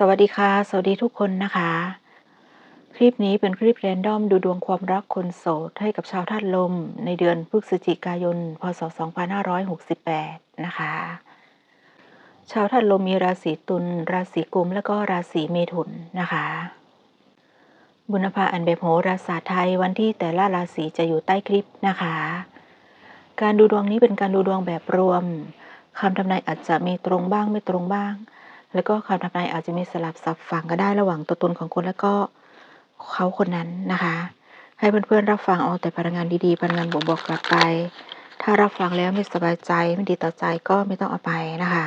สวัสดีค่ะ สวัสดีทุกคนนะคะ คลิปนี้เป็นคลิปแรนดอมดูดวงความรักคนโสดให้กับชาวธาตุลม ในเดือนพฤศจิกายน พศ 2568 นะคะ ชาวธาตุลมมีราศีตุล ราศีกุม และก็ราศีเมถุนนะคะ บุญภาอันแบบโหราศาสตร์ไทยวันที่แต่ละราศีจะอยู่ใต้คลิปนะคะ การดูดวงนี้เป็นการดูดวงแบบรวมคำทำนายอาจจะมีตรงบ้างไม่ตรงบ้าง แล้วก็คำทำนายอาจจะมีสลับสับฝังก็ได้ระหว่างตัวตนของคนแล้วก็เขาคนนั้นนะคะ ให้เพื่อนๆรับฟังเอาแต่พลังงานดีๆพลังงานบวกๆกลับไป ถ้ารับฟังแล้วไม่สบายใจไม่ดีต่อใจก็ไม่ต้องเอาไปนะคะ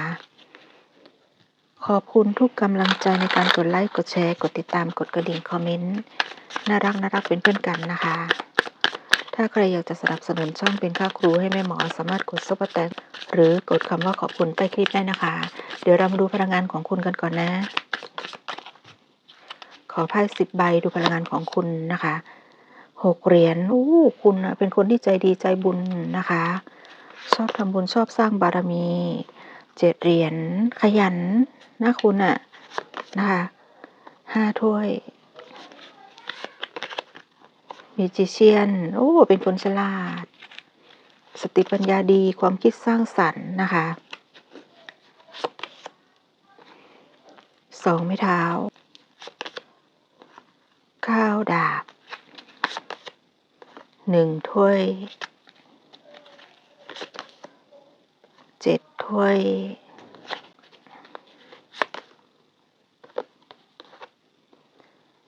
ขอบคุณทุกกำลังใจในการกดไลค์กดแชร์ กดติดตามกดกระดิ่งคอมเมนต์น่ารักน่ารักเป็นเพื่อนกันนะคะ ถ้าใครอยากจะสนับสนุนช่องเป็นค่าครูให้แม่หมอสามารถกดซุปเปอร์แตงหรือกดคำว่าขอบคุณใต้คลิปได้นะคะ เดี๋ยวเรามาดูพลังงานของคุณกันก่อนนะ ขอไพ่สิบใบดูพลังงานของคุณนะคะหกเหรียญอู้คุณน่ะเป็นคนที่ใจดีใจบุญนะคะ ชอบทำบุญชอบสร้างบารมีเจ็ดเหรียญขยันนะคุณอะนะคะห้าถ้วย มีจิเชียน โอ้ เป็นคนฉลาด สติปัญญาดี ความคิดสร้างสรรค์นะคะ สองไม้เท้า ข้าวดาบ หนึ่งถ้วย เจ็ดถ้วย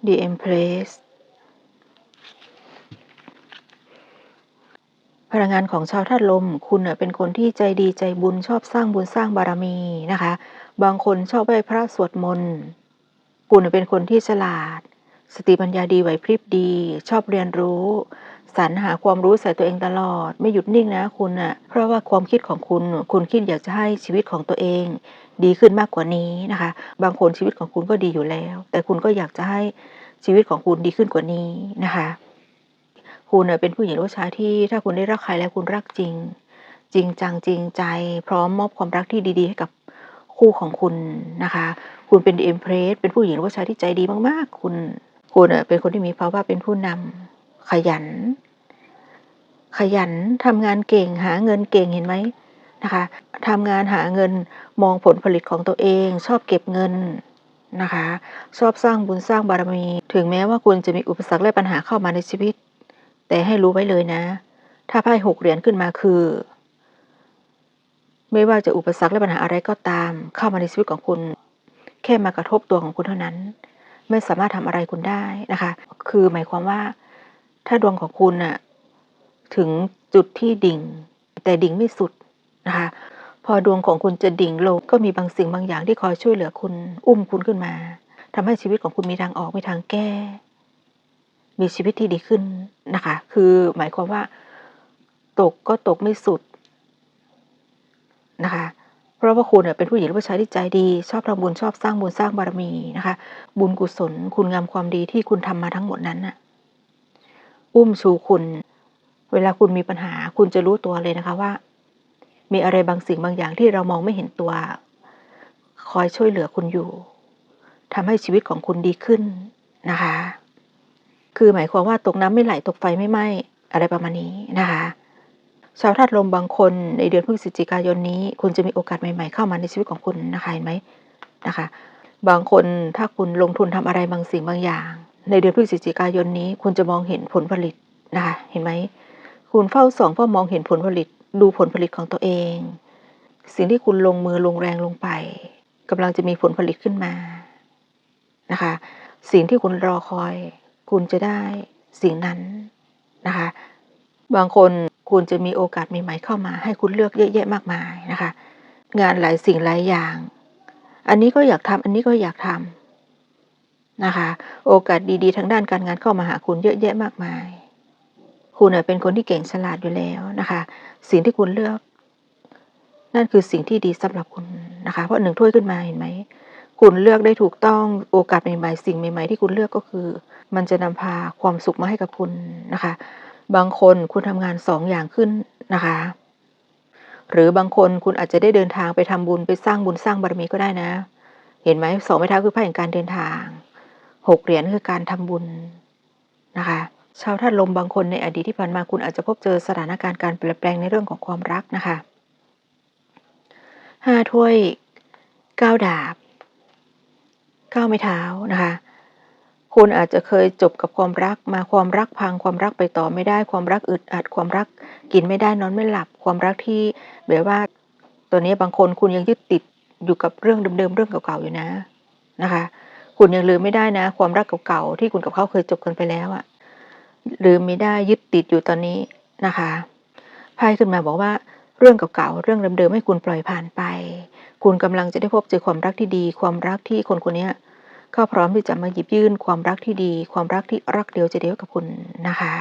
The Empress พลั พลังงานของชาวธาตุลม คุณเป็นคนที่ใจดีใจบุญชอบสร้างบุญสร้างบารมีนะคะ บางคนชอบไหว้พระสวดมนต์คุณเป็นคนที่ฉลาด สติปัญญาดีไหวพริบดี ชอบเรียนรู้สรรหาความรู้ใส่ตัวเองตลอด ไม่หยุดนิ่งนะคุณน่ะ เพราะว่าความคิดของคุณ คุณคิดอยากจะให้ชีวิตของตัวเอง ดีขึ้นมากกว่านี้นะคะ บางคนชีวิตของคุณก็ดีอยู่แล้ว แต่คุณก็อยากจะให้ชีวิตของคุณดีขึ้นกว่านี้นะคะ คุณเป็นผู้หญิงหรือชายที่ถ้าคุณได้รักใครแล้วคุณรักจริง จริงจังจริงใจ พร้อมมอบความรักที่ดี ๆ ให้กับคู่ของคุณนะคะ คุณเป็นเอ็มเพรสเป็นผู้หญิงหรือชายที่ใจดีมากๆ คุณ คุณเป็นคนที่มีภาวะเป็นผู้นำขยัน ขยันทำงานเก่งหาเงินเก่งเห็นไหมนะคะทำงานหาเงินมองผลผลิตของตัวเอง ชอบเก็บเงินนะคะ ชอบสร้างบุญสร้างบารมี ถึงแม้ว่าคุณจะมีอุปสรรคและปัญหาเข้ามาในชีวิต แต่ให้รู้ไว้เลยนะ ถ้าไพ่หกเหรียญขึ้นมาคือ ไม่ว่าจะอุปสรรคและปัญหาอะไรก็ตาม เข้ามาในชีวิตของคุณ แค่มากระทบตัวของคุณเท่านั้น ไม่สามารถทำอะไรคุณได้นะคะ คือหมายความว่า ถ้าดวงของคุณน่ะถึงจุดที่ดิ่ง แต่ดิ่งไม่สุดนะคะ พอดวงของคุณจะดิ่งลงก็มีบางสิ่งบางอย่างที่คอยช่วยเหลือคุณ อุ้มคุณขึ้นมาทำให้ชีวิตของคุณมีทางออกมีทางแก้ มีชีวิตที่ดีขึ้นนะคะ คือหมายความว่า ตกก็ตกไม่สุดนะคะ เพราะว่าคุณเป็นผู้หญิงหรือผู้ชายที่ใจดี ชอบทำบุญชอบสร้างบุญสร้างบารมีนะคะ บุญกุศลคุณงามความดีที่คุณทำมาทั้งหมดนั้นน่ะ อุ้มชูคุณ เวลาคุณมีปัญหา คุณจะรู้ตัวเลยนะคะว่า มีอะไรบางสิ่งบางอย่างที่เรามองไม่เห็นตัว คอยช่วยเหลือคุณอยู่ทำให้ชีวิตของคุณดีขึ้นนะคะ คือหมายความว่าตกน้ำไม่ไหลตกไฟไม่ไหม้อะไรประมาณนี้นะคะชาวธาตุลมบางคนในเดือนพฤศจิกายนนี้ คุณจะมีโอกาสใหม่ๆเข้ามาในชีวิตของคุณนะคะเห็นไหมนะคะ บางคนถ้าคุณลงทุนทำอะไรบางสิ่งบางอย่าง ในเดือนพฤศจิกายนนี้ คุณจะมองเห็นผลผลิตนะคะเห็นไหมคุณเฝ้าส่องเฝ้ามองเห็นผลผลิต ดูผลผลิตของตัวเอง สิ่งที่คุณลงมือลงแรงลงไปกำลังจะมีผลผลิตขึ้นมานะคะ สิ่งที่คุณรอคอย คุณจะได้สิ่งนั้นนะคะ บางคนคุณจะมีโอกาสใหม่ๆเข้ามา ให้คุณเลือกเยอะแยะมากมายนะคะ งานหลายสิ่งหลายอย่าง อันนี้ก็อยากทำอันนี้ก็อยากทำนะคะ โอกาสดีๆทางด้านการงานเข้ามาหาคุณเยอะแยะมากมาย คุณเป็นคนที่เก่งฉลาดอยู่แล้วนะคะ สิ่งที่คุณเลือก นั่นคือสิ่งที่ดีสำหรับคุณนะคะ เพราะหนึ่งถ้วยขึ้นมาเห็นไหม คุณเลือกได้ถูกต้องโอกาสใหม่ๆ สิ่งใหม่ๆ ที่คุณเลือกก็คือ มันจะนำพาความสุขมาให้กับคุณนะคะ บางคนคุณทำงานสองอย่างขึ้นนะคะ หรือบางคนคุณอาจจะได้เดินทางไปทำบุญไปสร้างบุญสร้างบารมีก็ได้นะ เห็นไหมสองไม้เท้าคือไพ่แห่งการเดินทางหกเหรียญคือการทำบุญนะคะชาวธาตุลมบางคนในอดีตที่ผ่านมาคุณอาจจะพบเจอสถานการณ์การเปลี่ยนแปลงในเรื่องของความรักนะคะห้าถ้วยเก้าดาบ ก้าไม้เท้านะคะ คุณอาจจะเคยจบกับความรักมาความรักพังความรักไปต่อไม่ได้ ความรักอึดอัด ความรักกินไม่ได้นอนไม่หลับ ความรักที่แบบว่าตัวนี้บางคนคุณยังยึดติดอยู่กับเรื่องเดิมๆเรื่องเก่าๆอยู่นะนะคะ คุณยังลืมไม่ได้นะ ความรักเก่าๆที่คุณกับเขาเคยจบกันไปแล้วอะลืมไม่ได้ยึดติดอยู่ตอนนี้นะคะไพ่ขึ้นมาบอกว่า เรื่องเก่าๆ เรื่องเดิมๆให้คุณปล่อยผ่านไป คุณกำลังจะได้พบเจอความรักที่ดี ความรักที่คนคนนี้เขาพร้อมที่จะมาหยิบยื่นความรักที่ดี ความรักที่รักเดียวใจเดียวกับคุณนะคะ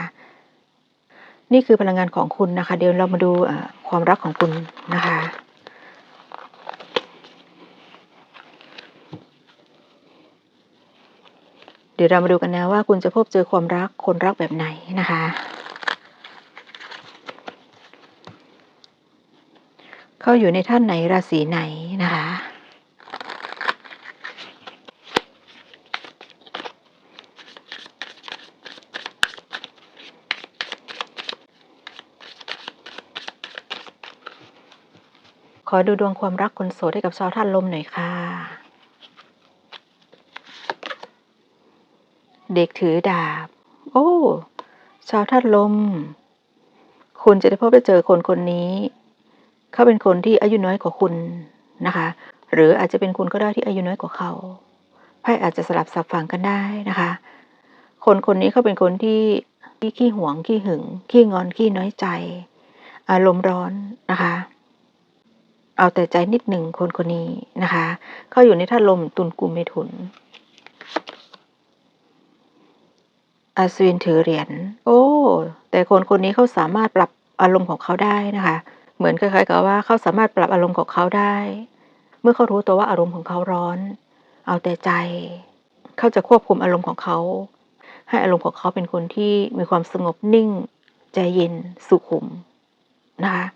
นี่คือพลังงานของคุณนะคะ เดี๋ยวเรามาดูความรักของคุณนะคะเดี๋ยวเรามาดูกันนะว่าคุณจะพบเจอความรักคนรักแบบไหนนะคะ เขาอยู่ในท่านไหนราศีไหนนะคะ ขอดูดวงความรักคนโสดให้กับชาวท่านลมหน่อยค่ะ เด็กถือดาบ โอ้ ชาวท่านลม คุณจะได้พบได้เจอคนคนนี้ เขาเป็นคนที่อายุน้อยกว่าคุณนะคะ หรืออาจจะเป็นคุณก็ได้ที่อายุน้อยกว่าเขาไพ่อาจจะสลับสับฝังกันได้นะคะ คนคนนี้เขาเป็นคนที่ที่ขี้หวงขี้หึง ขี้งอนขี้น้อยใจ อารมณ์ร้อนนะคะ เอาแต่ใจนิดหนึ่งคนคนนี้นะคะเขาอยู่ในท่าตุลมตุลกุมเมถุนอาสวินถือเหรียญโอ้ แต่คนคนนี้เขาสามารถปรับอารมณ์ของเขาได้นะคะ เหมือนคล้ายๆกับว่าเขาสามารถปรับอารมณ์ของเขาได้ เมื่อเขารู้ตัวว่าอารมณ์ของเขาร้อน เอาแต่ใจ เขาจะควบคุมอารมณ์ของเขา ให้อารมณ์ของเขาเป็นคนที่มีความสงบนิ่ง ใจเย็นสุขุมนะคะ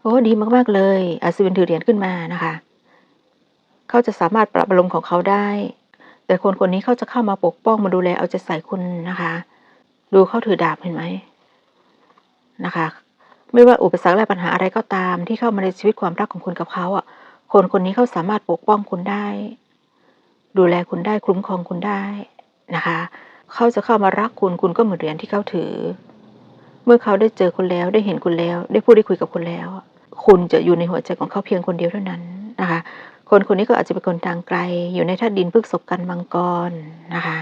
โอ้ดีมากๆเลยอาสวินถือเหรียญขึ้นมานะคะ เขาจะสามารถปรับอารมณ์ของเขาได้ แต่คนคนนี้เขาจะเข้ามาปกป้องมาดูแลเอาใจใส่คุณนะคะ ดูเขาถือดาบเห็นไหมนะคะ ไม่ว่าอุปสรรคและปัญหาอะไรก็ตาม ที่เข้ามาในชีวิตความรักของคุณกับเขาอะ คนคนนี้เขาสามารถปกป้องคุณได้ ดูแลคุณได้คุ้มครองคุณได้นะคะ เขาจะเข้ามารักคุณคุณก็เหมือนเหรียญที่เขาถือ เมื่อเขาได้เจอคุณแล้วได้เห็นคุณแล้ว ได้พูดได้คุยกับคุณแล้ว คุณจะอยู่ในหัวใจของเขาเพียงคนเดียวเท่านั้นนะคะ คนคนนี้ก็อาจจะเป็นคนทางไกล อยู่ในธาตุดินพฤกษบกันมังกรนะคะ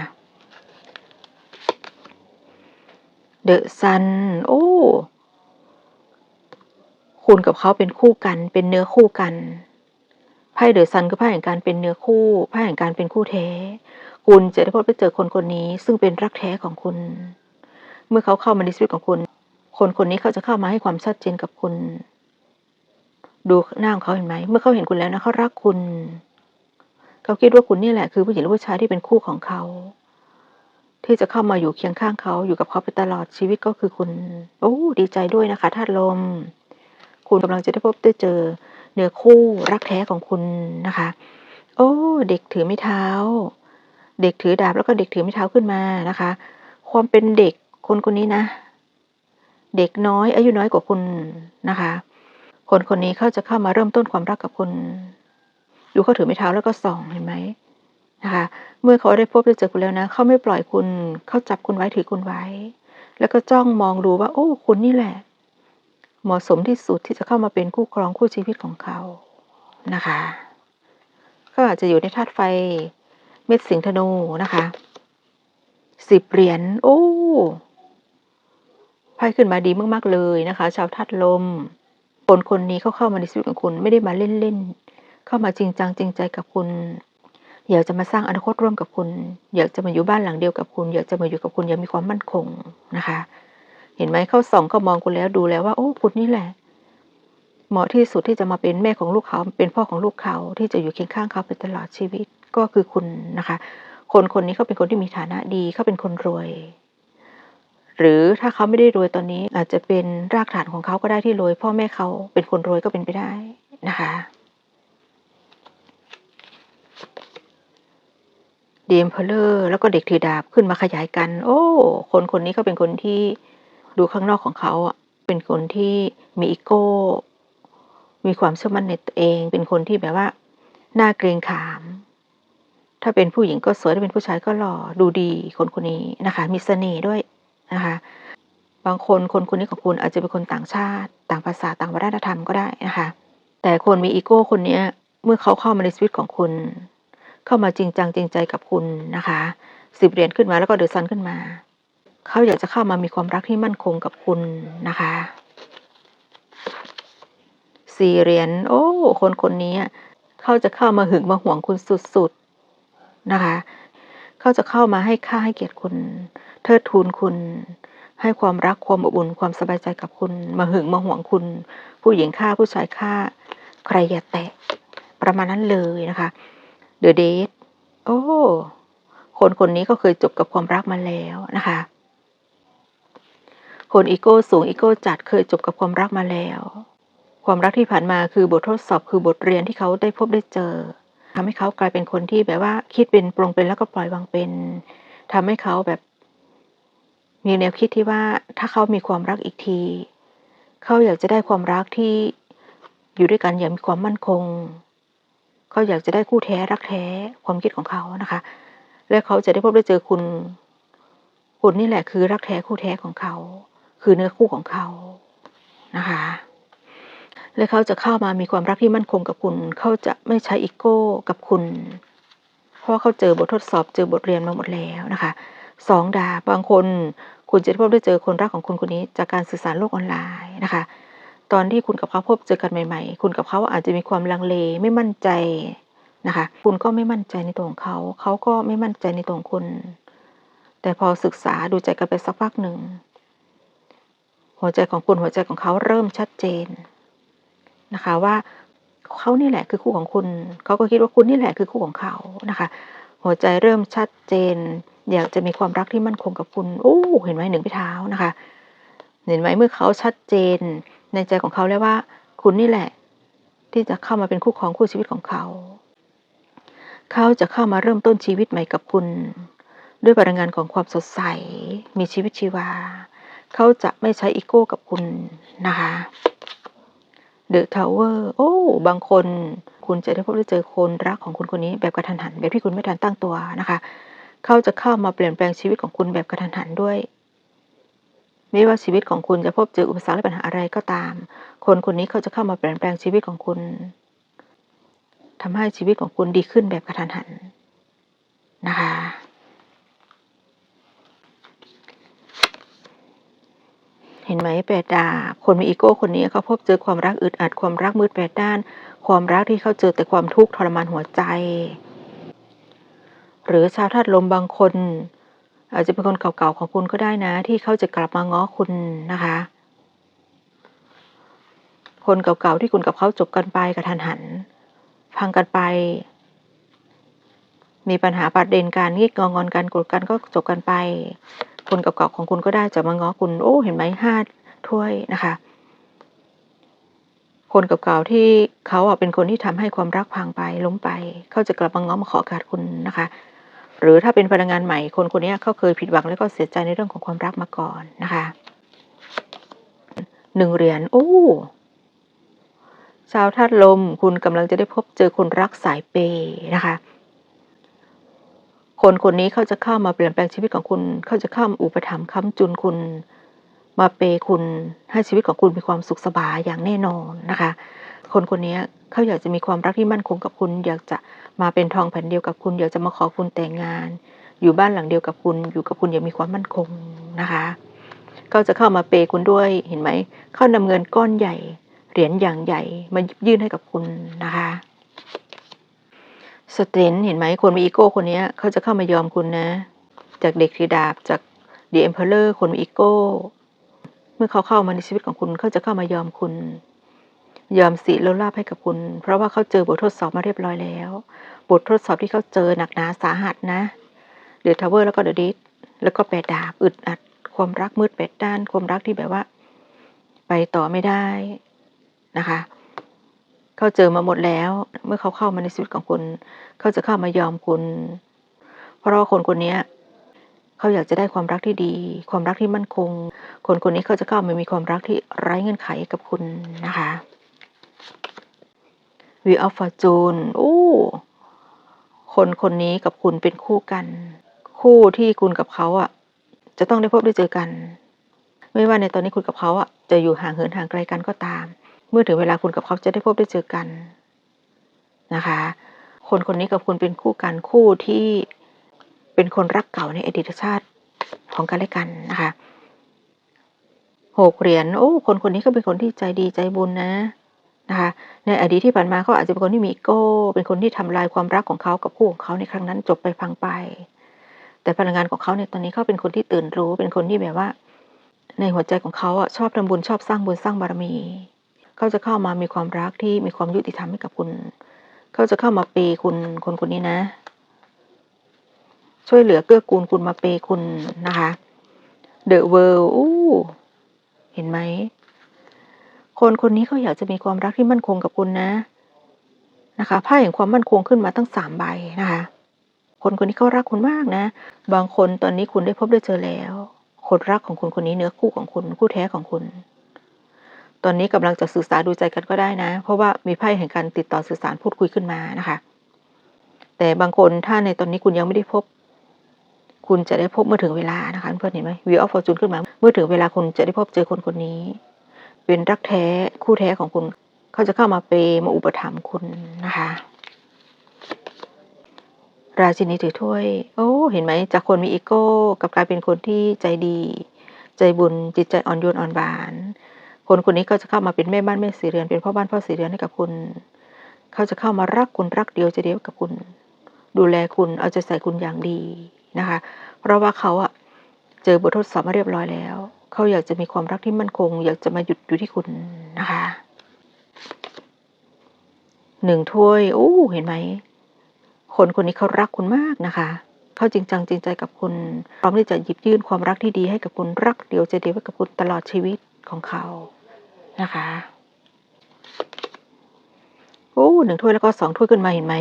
เดอะซัน โอ้ คุณกับเขาเป็นคู่กัน เป็นเนื้อคู่กันไพ่เดอะซันคือไพ่แห่งการเป็นเนื้อคู่ไพ่แห่งการเป็นคู่แท้ คุณจะได้พบไปเจอคนคนนี้ ซึ่งเป็นรักแท้ของคุณ เมื่อเขาเข้ามาในชีวิตของคุณ คนคนนี้เขาจะเข้ามาให้ความชัดเจนกับคุณ ดูหน้าของเขาเห็นไหม เมื่อเขาเห็นคุณแล้วนะเขารักคุณ เขาคิดว่าคุณนี่แหละคือผู้หญิงหรือผู้ชายที่เป็นคู่ของเขา ที่จะเข้ามาอยู่เคียงข้างเขาอยู่กับเขาไปตลอดชีวิตก็คือคุณ โอ้ดีใจด้วยนะคะธาตุลม คุณกำลังจะได้พบได้เจอ เนื้อคู่รักแท้ของคุณนะคะ โอ้ เด็กถือไม้เท้า เด็กถือดาบแล้วก็เด็กถือไม้เท้าขึ้นมานะคะ ความเป็นเด็กคนคนนี้นะ เด็กน้อยอายุน้อยกว่าคุณนะคะ คนคนนี้เขาจะเข้ามาเริ่มต้นความรักกับคุณดูเขาถือไม้เท้าแล้วก็ส่องเห็นไหมนะคะ เมื่อเขาได้พบได้เจอคุณแล้วนะเขาไม่ปล่อยคุณเขาจับคุณไว้ถือคุณไว้ แล้วก็จ้องมองดูว่า โอ้ คุณนี่แหละ เหมาะสมที่สุดที่จะเข้ามาเป็นคู่ครองคู่ชีวิตของเขานะคะ ก็อาจจะอยู่ในธาตุไฟเม็ดสิงธนูนะคะสิบเหรียญโอ้ไพ่ขึ้นมาดีมาก ๆ เลยนะคะ ชาวธาตุลม คนคนนี้เขาเข้ามาในชีวิตของคุณไม่ได้มาเล่น ๆ เข้ามาจริงจังจริงใจกับคุณ อยากจะมาสร้างอนาคตร่วมกับคุณ อยากจะมาอยู่บ้านหลังเดียวกับคุณ อยากจะมาอยู่กับคุณอย่างมีความมั่นคงนะคะ ห็นไหมเขาส่องเขามองคุณแล้วดูแล้วว่า โอ้คุณนี่แหละ เหมาะที่สุดที่จะมาเป็นแม่ของลูกเขา เป็นพ่อของลูกเขาที่จะอยู่เคียงข้างเขาไปตลอดชีวิตก็คือคุณนะคะ คนคนนี้เขาเป็นคนที่มีฐานะดีเขาเป็นคนรวย หรือถ้าเขาไม่ได้รวยตอนนี้ อาจจะเป็นรากฐานของเขาก็ได้ที่รวย พ่อแม่เขาเป็นคนรวยก็เป็นไปได้นะคะดีมเพลเลอร์แล้วก็เด็กถือดาบขึ้นมาขยายกัน โอ้ คนคนนี้ก็เป็นคนที่ ดูข้างนอกของเขาอะเป็นคนที่มีอีโก้ มีความเชื่อมั่นในตัวเอง เป็นคนที่แบบว่าหน่าเกรงขาม ถ้าเป็นผู้หญิงก็สวยถ้าเป็นผู้ชายก็หล่อดูดีคนคนนี้นะคะ มีเสน่ห์ด้วยนะคะ บางคนคนคนนี้ของคุณอาจจะเป็นคนต่างชาติ ต่างภาษาต่างวัฒนธรรมก็ได้นะคะ แต่คนมีอีโก้คนเนี้ยเมื่อเขาเข้ามาในชีวิตของคุณ เข้ามาจริงจังจริงใจกับคุณนะคะสิบเหรียญขึ้นมาแล้วก็เดือะซันขึ้นมา เขาอยากจะเข้ามามีความรักที่มั่นคงกับคุณนะคะสี่เหรียญโอ้คนคนนี้เขาจะเข้ามาหึงมาห่วงคุณสุดๆนะคะเขาจะเข้ามาให้ค่าให้เกียรติคุณเทิดทูนคุณให้ความรักความอบอุ่นความสบายใจกับคุณ มาหึงมาห่วงคุณ ผู้หญิงฆ่าผู้ชายฆ่า ใครอย่าแตะ ประมาณนั้นเลยนะคะ The Date โอ้ คนคนนี้ก็เคยจบกับความรักมาแล้วนะคะ คนอีโก้สูงอีโก้จัดเคยจบกับความรักมาแล้ว ความรักที่ผ่านมาคือบททดสอบคือบทเรียนที่เขาได้พบได้เจอทำให้เขากลายเป็นคนที่แบบว่าคิดเป็นปรงเป็นแล้วก็ปล่อยวางเป็นทำให้เขาแบบ มีแนวคิดที่ว่าถ้าเขามีความรักอีกที เขาอยากจะได้ความรักที่อยู่ด้วยกันอย่างมีความมั่นคง เขาอยากจะได้คู่แท้รักแท้ความคิดของเขานะคะ และเขาจะได้พบได้เจอคุณคุณนี่แหละคือรักแท้คู่แท้ของเขา คือเนื้อคู่ของเขานะคะ และเขาจะเข้ามามีความรักที่มั่นคงกับคุณเขาจะไม่ใช้อีโก้กับคุณ เพราะว่าเขาเจอบททดสอบเจอบทเรียนมาหมดแล้วนะคะสองดาบางคนคุณจะพบได้เจอคนรักของคุณคนนี้จากการสื่อสารโลกออนไลน์นะคะ ตอนที่คุณกับเขาพบเจอกันใหม่ ๆ คุณกับเขาอาจจะมีความลังเลไม่มั่นใจนะคะ คุณก็ไม่มั่นใจในตัวของเขา เขาก็ไม่มั่นใจในตัวของคุณ แต่พอศึกษาดูใจกันไปสักพักหนึ่ง หัวใจของคุณหัวใจของเขาเริ่มชัดเจนนะคะว่าเขานี่แหละคือคู่ของคุณ เขาก็คิดว่าคุณนี่แหละคือคู่ของเขานะคะ หัวใจเริ่มชัดเจน อยากจะมีความรักที่มั่นคงกับคุณโอ้เห็นไหมหนึ่งพิเท้านะคะ เห็นไหมเมื่อเขาชัดเจน ในใจของเขาแล้วว่า คุณนี่แหละ ที่จะเข้ามาเป็นคู่ครองคู่ชีวิตของเขา เขาจะเข้ามาเริ่มต้นชีวิตใหม่กับคุณ ด้วยพลังงานของความสดใส มีชีวิตชีวา เขาจะไม่ใช้อีโก้กับคุณนะคะเดอะทาวเวอร์โอ้ บางคนคุณจะได้พบได้เจอคนรักของคุณคนนี้แบบกระทันหัน แบบที่คุณไม่ทันตั้งตัวนะคะ เขาจะเข้ามาเปลี่ยนแปลงชีวิตของคุณแบบกระทันหันด้วย ไม่ว่าชีวิตของคุณจะพบเจออุปสรรคและปัญหาอะไรก็ตาม คนคนนี้เขาจะเข้ามาเปลี่ยนแปลงชีวิตของคุณทำให้ชีวิตของคุณดีขึ้นแบบกระทันหันนะคะ ห็นไหมแปดดาบคนมีอีโก้คนนี้เขาพบเจอความรักอึดอัดความรักมืดแปดด้าน ความรักที่เขาเจอแต่ความทุกข์ทรมานหัวใจ หรือชาวธาตุลมบางคน อาจจะเป็นคนเก่าๆของคุณก็ได้นะ ที่เขาจะกลับมาง้อคุณนะคะ คนเก่าๆที่คุณกับเขาจบกันไปกระทันหัน พังกันไป มีปัญหาประเด็นการงีกงองอนกันโกรธกันก็จบกันไป คนเก่าๆของคุณก็ได้จะมาง้อคุณ โอ้ เห็นไหมห้าถ้วยนะคะ คนเก่าๆที่เขาเป็นคนที่ทำให้ความรักพังไปล้มไป เขาจะกลับมาง้อมาขอโอกาสคุณนะคะ หรือถ้าเป็นพนักงานใหม่ คนคนนี้เขาเคยผิดหวังแล้วก็เสียใจในเรื่องของความรักมาก่อนนะคะหนึ่งเหรียญโอ้ชาวธาตุลม คุณกำลังจะได้พบเจอคนรักสายเปย์นะคะ คนคนนี้เขาจะเข้ามาเปลี่ยนแปลงชีวิตของคุณ เขาจะเข้ามาอุปถัมภ์ค้ำจุนคุณ มาเปย์คุณให้ชีวิตของคุณมีความสุขสบายอย่างแน่นอนนะคะ คนคนนี้เขาอยากจะมีความรักที่มั่นคงกับคุณ อยากจะมาเป็นทองแผ่นเดียวกับคุณ อยากจะมาขอคุณแต่งงาน อยู่บ้านหลังเดียวกับคุณ อยู่กับคุณอย่างมีความมั่นคงนะคะเขาจะเข้ามาเปย์คุณด้วยเห็นไหมเขานำเงินก้อนใหญ่เหรียญอย่างใหญ่มายื่นให้กับคุณนะคะ สเตนเห็นไหมคนมีอีโก้คนนี้เขาจะเข้ามายอมคุณนะ จากเด็กถือดาบจากเดีเอ็มเพลเลอร์คนมีอีโก้ เมื่อเขาเข้ามาในชีวิตของคุณเขาจะเข้ามายอมคุณ ยอมสีแล้วลาบให้กับคุณ เพราะว่าเขาเจอบททดสอบมาเรียบร้อยแล้ว บททดสอบที่เขาเจอหนักหนาสาหัสนะเดือะทาวเวอร์แล้วก็เดอะดิสแล้วก็แปดดาบอึดอัด ความรักมืดแปดด้าน ความรักที่แบบว่า ไปต่อไม่ได้นะคะ เขาเจอมาหมดแล้ว เมื่อเขาเข้ามาในชีวิตของคุณ เขาจะเข้ามายอมคุณ เพราะว่าคนคนนี้เขาอยากจะได้ความรักที่ดี ความรักที่มั่นคง คนคนนี้เขาจะเข้ามามีความรักที่ไร้เงื่อนไขกับคุณนะคะ Wheel of Fortune โอ้คนคนนี้กับคุณเป็นคู่กัน คู่ที่คุณกับเขาอะ จะต้องได้พบได้เจอกัน ไม่ว่าในตอนนี้คุณกับเขาอะจะอยู่ห่างเหินห่างไกลกันก็ตาม เมื่อถึงเวลาคุณกับเขาจะได้พบได้เจอกันนะคะ คนคนนี้กับคุณเป็นคู่กันคู่ที่เป็นคนรักเก่าในอดีตชาติของกันและกันนะคะหกเหรียญโอ้คนคนนี้ก็เป็นคนที่ใจดีใจบุญนะนะคะ ในอดีตที่ผ่านมาเขาอาจจะเป็นคนที่มีอีโก้ เป็นคนที่ทำลายความรักของเขากับคู่ของเขาในครั้งนั้นจบไปพังไป แต่พลังงานของเขาในตอนนี้เขาเป็นคนที่ตื่นรู้ เป็นคนที่แบบว่า ในหัวใจของเขาอะชอบทำบุญชอบสร้างบุญสร้างบารมี เขาจะเข้ามามีความรักที่มีความยุติธรรมให้กับคุณ เขาจะเข้ามาเปย์คุณคนคนนี้นะ ช่วยเหลือเกื้อกูลคุณมาเปย์คุณนะคะ The World อู้เห็นไหม คนคนนี้เขาอยากจะมีความรักที่มั่นคงกับคุณนะ นะคะไพ่แห่งความมั่นคงขึ้นมาตั้งสามใบนะคะ คนคนนี้เขารักคุณมากนะ บางคนตอนนี้คุณได้พบได้เจอแล้ว คนรักของคุณคนนี้เนื้อคู่ของคุณคู่แท้ของคุณ ตอนนี้กำลังจะสื่อสารดูใจกันก็ได้นะ เพราะว่ามีไพ่แห่งการติดต่อสื่อสารพูดคุยขึ้นมานะคะ แต่บางคนถ้าในตอนนี้คุณยังไม่ได้พบ คุณจะได้พบเมื่อถึงเวลานะคะ เพื่อนเห็นไหมวิวออฟฟอร์จูนขึ้นมา เมื่อถึงเวลาคุณจะได้พบเจอคนคนนี้ เป็นรักแท้คู่แท้ของคุณเขาจะเข้ามาเปมาอุปถัมภ์คุณนะคะ ราชินีถือถ้วย โอ้เห็นไหมจากคนมีอีโก้กับกลายเป็นคนที่ใจดี ใจบุญจิตใจอ่อนโยนอ่อนบาน คนคนนี้ก็จะเข้ามาเป็นแม่บ้านแม่สีเรือน เป็นพ่อบ้านพ่อสีเรือนให้กับคุณ เขาจะเข้ามารักคุณรักเดียวใจเดียวกับคุณ ดูแลคุณเอาใจใส่คุณอย่างดีนะคะ เพราะว่าเขาอะเจอบททดสอบมาเรียบร้อยแล้ว เขาอยากจะมีความรักที่มั่นคง อยากจะมาหยุดอยู่ที่คุณนะคะหนึ่งถ้วยโอ้เห็นไหม คนคนนี้เขารักคุณมากนะคะ เขาจริงจังจริงใจกับคุณ พร้อมที่จะหยิบยื่นความรักที่ดีให้กับคุณ รักเดียวใจเดียวกับคุณตลอดชีวิตของเขา นะคะโอ้หนึ่งถ้วยแล้วก็สองถ้วยขึ้นมาเห็นไหม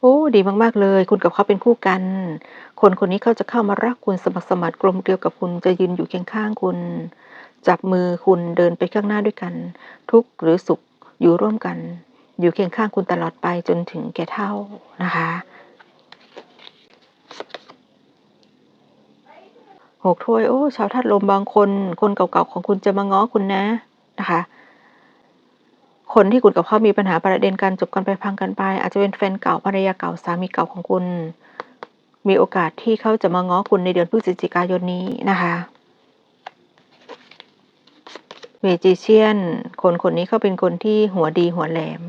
โอ้ดีมากๆเลย คุณกับเขาเป็นคู่กัน คนคนนี้เขาจะเข้ามารักคุณสมัครสมานกลมเกลียวกับคุณจะยืนอยู่เคียงข้างคุณ จับมือคุณเดินไปข้างหน้าด้วยกัน ทุกข์หรือสุขอยู่ร่วมกัน อยู่เคียงข้างคุณตลอดไปจนถึงแก่เท่านะคะหกถ้วยโอ้ชาวธาตุลมบางคน คนเก่าๆของคุณจะมาง้อคุณนะ นะคะ คนที่คุณกับเขามีปัญหาประเด็นการจบกันไปพังกันไป อาจจะเป็นแฟนเก่าภรรยาเก่าสามีเก่าของคุณ มีโอกาสที่เขาจะมาง้อคุณในเดือนพฤศจิกายนนี้นะคะเมจิเชียน คนคนนี้เขาเป็นคนที่หัวดีหัวแหลม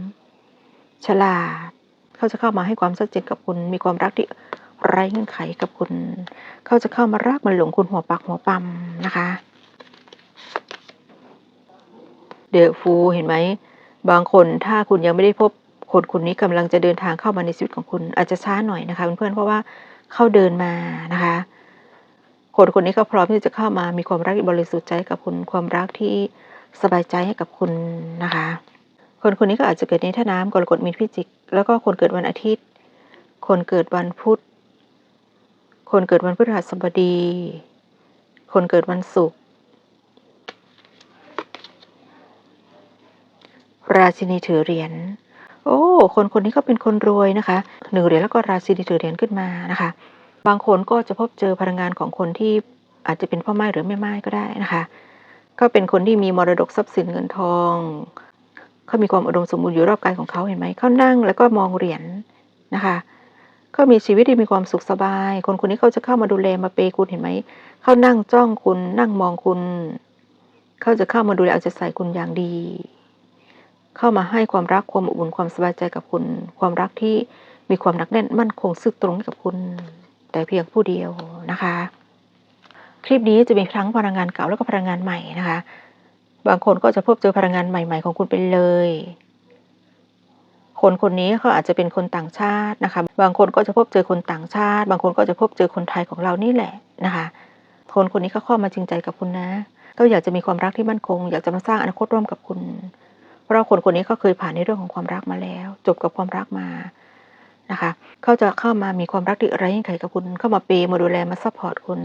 ฉลาด เขาจะเข้ามาให้ความชัดเจนกับคุณ มีความรักที่ไร้เงื่อนไขกับคุณ เขาจะเข้ามารักมาหลงคุณหัวปักหัวปั๊มนะคะ เดอะฟูเห็นไหม บางคนถ้าคุณยังไม่ได้พบคนคนนี้กำลังจะเดินทางเข้ามาในชีวิตของคุณ อาจจะช้าหน่อยนะคะเพื่อนๆเพราะว่าเข้าเดินมานะคะคนคนนี้ก็พร้อมที่จะเข้ามามีความรักบริสุทธิ์ใจกับคุณความรักที่สบายใจให้กับคุณนะคะ คนคนนี้ก็อาจจะเกิดในท่าน้ำกรกฎมีนพิจิก แล้วก็คนเกิดวันอาทิตย์ คนเกิดวันพุธ คนเกิดวันพฤหัสบดี คนเกิดวันศุกร์ ราชินีถือเหรียญ โอ้ คนคนนี้ก็เป็นคนรวยนะคะ หนึ่งเหรียญแล้วก็ราชินีถือเหรียญขึ้นมานะคะ บางคนก็จะพบเจอพลังงานของคนที่อาจจะเป็นพ่อไม้หรือแม่ไม้ก็ได้นะคะ ก็เป็นคนที่มีมรดกทรัพย์สินเงินทอง เขามีความอุดมสมบูรณ์อยู่รอบกายของเขาเห็นไหม เขานั่งแล้วก็มองเหรียญนะคะเขามีชีวิตที่มีความสุขสบาย คนคนนี้เขาจะเข้ามาดูแลมาเปย์คุณเห็นไหม เขานั่งจ้องคุณนั่งมองคุณ เขาจะเข้ามาดูแลเอาใจใส่คุณอย่างดี เข้ามาให้ความรักความอบอุ่นความสบายใจกับคุณ ความรักที่มีความหนักแน่นมั่นคงซื่อตรงกับคุณ แต่เพียงผู้เดียวนะคะ คลิปนี้จะมีทั้งพลังงานเก่าแล้วก็พลังงานใหม่นะคะ บางคนก็จะพบเจอพลังงานใหม่ ๆ ของคุณไปเลย คนคนนี้เขาอาจจะเป็นคนต่างชาตินะคะ บางคนก็จะพบเจอคนต่างชาติ บางคนก็จะพบเจอคนไทยของเรานี่แหละนะคะ คนคนนี้เขาเข้ามาจริงใจกับคุณนะเขาอยากจะมีความรักที่มั่นคง อยากจะมาสร้างอนาคตร่วมกับคุณ เพราะคนคนนี้เขาเคยผ่านในเรื่องของความรักมาแล้ว จบกับความรักมานะคะเขาจะเข้ามามีความรักที่ไร้เงื่อนไขกับคุณ เข้ามาเปย์มาดูแลมาซัพพอร์ตคุณ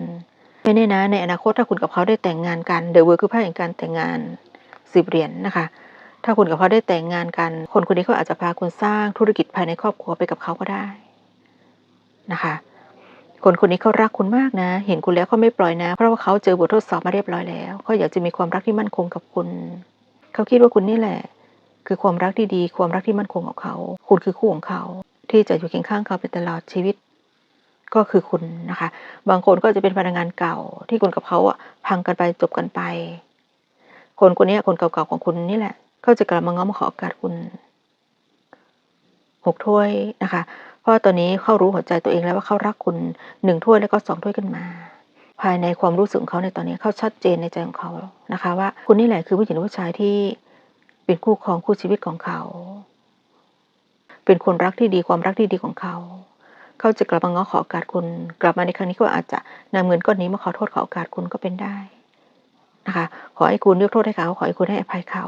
ไม่แน่นะในอนาคตถ้าคุณกับเขาได้แต่งงานกันเดอะเวิร์คือไพ่แห่งการแต่งงานสิบเหรียญนะคะ ถ้าคุณกับเขาได้แต่งงานกัน คนคนนี้เขาอาจจะพาคุณสร้างธุรกิจภายในครอบครัวไปกับเขาก็ได้นะคะ คนคนนี้เขารักคุณมากนะ เห็นคุณแล้วเขาไม่ปล่อยนะ เพราะว่าเขาเจอบททดสอบมาเรียบร้อยแล้วเขาอยากจะมีความรักที่มั่นคงกับคุณ เขาคิดว่าคุณนี่แหละ คือความรักที่ดีความรักที่มั่นคงของเขา คุณคือคู่ของเขา ที่จะอยู่เคียงข้างเขาไปตลอดชีวิต ก็คือคุณนะคะ บางคนก็จะเป็นพนักงานเก่า ที่คุณกับเขาอะพังกันไปจบกันไป คนคนนี้คนเก่าๆของคุณนี่แหละเขาจะกลับมาง้อมาขอโอกาสคุณหกถ้วยนะคะ เพราะตอนนี้เขารู้หัวใจตัวเองแล้วว่าเขารักคุณหนึ่งถ้วยแล้วก็สองถ้วยขึ้นมา ภายในความรู้สึกของเขาในตอนนี้เขาชัดเจนในใจของเขานะคะ ว่าคุณนี่แหละคือผู้หญิงผู้ชายที่เป็นคู่ครองคู่ชีวิตของเขา เป็นคนรักที่ดีความรักที่ดีของเขา เขาจะกลับมาง้อขอโอกาสคุณ กลับมาในครั้งนี้ก็อาจจะนำเงินก้อนนี้มาขอโทษขอโอกาสคุณก็เป็นได้นะคะ ขอให้คุณยกโทษให้เขา ขอให้คุณให้อภัยเขา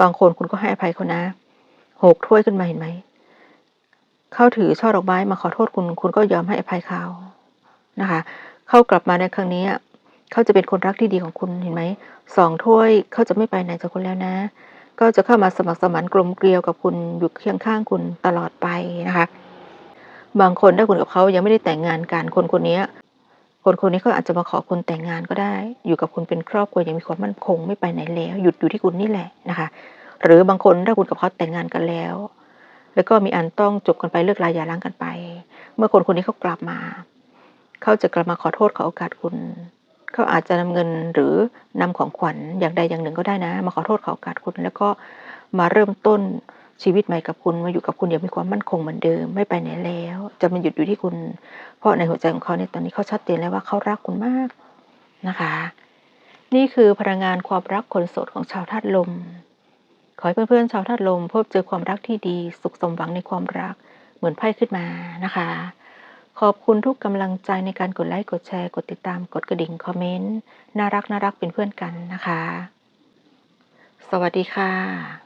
บางคนคุณก็ให้อภัยเขานะหกถ้วยขึ้นมาเห็นไหมเขาถือช่อดอกไม้มาขอโทษคุณ คุณก็ยอมให้อภัยเขานะคะ เข้ากลับมาในครั้งนี้เขาจะเป็นคนรักที่ดีของคุณเห็นไหมสองถ้วยเขาจะไม่ไปไหนจากคุณแล้วนะ ก็จะเข้ามาสมัครสมานกลมเกลียวกับคุณอยู่เคียงข้างคุณตลอดไปนะคะ บางคนถ้าคุณกับเขายังไม่ได้แต่งงานกันคนคนนี้คนคนนี้ก็อาจจะมาขอคุณแต่งงานก็ได้ อยู่กับคุณเป็นครอบครัวยังมีความมั่นคงไม่ไปไหนแล้ว หยุดอยู่ที่คุณนี่แหละนะคะ หรือบางคนถ้าคุณกับเขาแต่งงานกันแล้ว แล้วก็มีอันต้องจบกันไปเลิกลาอย่าร้างกันไป เมื่อคนคนนี้เขากลับมา เขาจะกลับมาขอโทษขอโอกาสคุณ เขาอาจจะนำเงินหรือนำของขวัญอย่างใดอย่างหนึ่งก็ได้นะ มาขอโทษขอโอกาสคุณ แล้วก็มาเริ่มต้นชีวิตใหม่กับคุณมาอยู่กับคุณอย่างมีความมั่นคงเหมือนเดิมไม่ไปไหนแล้ว จะมันหยุดอยู่ที่คุณ เพราะในหัวใจของเขาในตอนนี้เขาชัดเจนแล้วว่าเขารักคุณมากนะคะ นี่คือพลังงานความรักคนโสดของชาวธาตุลม ขอให้เพื่อนๆชาวธาตุลมพบเจอความรักที่ดี สุขสมหวังในความรักเหมือนไพ่ขึ้นมานะคะ ขอบคุณทุกกำลังใจในการกดไลค์กดแชร์ กดติดตามกดกระดิ่งคอมเมนต์น่ารักน่ารักเป็นเพื่อนกันนะคะ สวัสดีค่ะ